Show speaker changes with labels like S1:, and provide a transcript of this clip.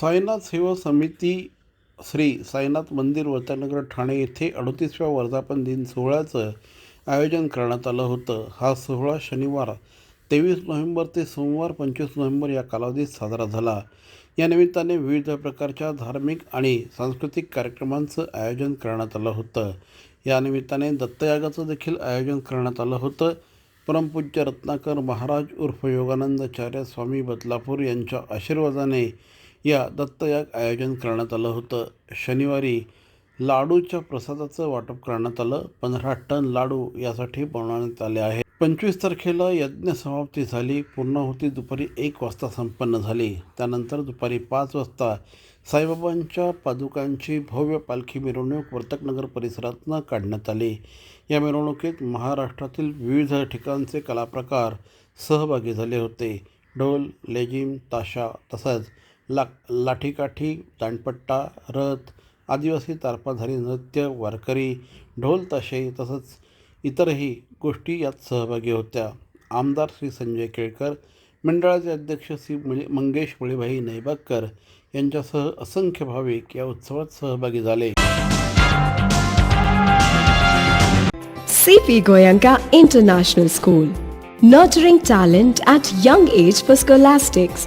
S1: साईनाथ सेवा समिती श्री साईनाथ मंदिर वतनगर ठाणे येथे अडतीसव्या वर्धापन दिन सोहळ्याचं आयोजन करण्यात आलं होतं. हा सोहळा शनिवार तेवीस नोव्हेंबर ते सोमवार पंचवीस नोव्हेंबर या कालावधीत साजरा झाला. या निमित्ताने विविध प्रकारच्या धार्मिक आणि सांस्कृतिक कार्यक्रमांचं आयोजन करण्यात आलं होतं. या निमित्ताने दत्तयागाचं देखील आयोजन करण्यात आलं होतं. परमपूज्य रत्नाकर महाराज उर्फ योगानंदाचार्य स्वामी बदलापूर यांच्या आशीर्वादाने या दत्तयाग आयोजन करण्यात आलं होतं. शनिवारी लाडूच्या प्रसादाचं वाटप करण्यात आलं. पंधरा टन लाडू यासाठी बनवण्यात आले आहे पंचवीस तारखेला यज्ञ समाप्ती झाली. पूर्णाहुती दुपारी एक वाजता संपन्न झाली. त्यानंतर दुपारी पाच वाजता साईबाबांच्या पादुकांची भव्य पालखी मिरवणूक वर्तकनगर परिसरातनं काढण्यात आली. या मिरवणुकीत महाराष्ट्रातील विविध ठिकाणचे कलाप्रकार सहभागी झाले होते. ढोल लेझिम ताशा तसंच ला लाठीकाठी दांडपट्टा रथ आदिवासी तारपाधारी नृत्य वारकरी ढोल ताशे तसंच इतरही गोष्टी यात सहभागी होत्या. आमदार श्री संजय केळकर मंडळाचे अध्यक्ष श्री मंगेश मुळेभाई नैबागकर यांच्यासह असंख्य भाविक या उत्सवात सहभागी झाले.
S2: C P Goenka international school nurturing talent at young age for scholastics,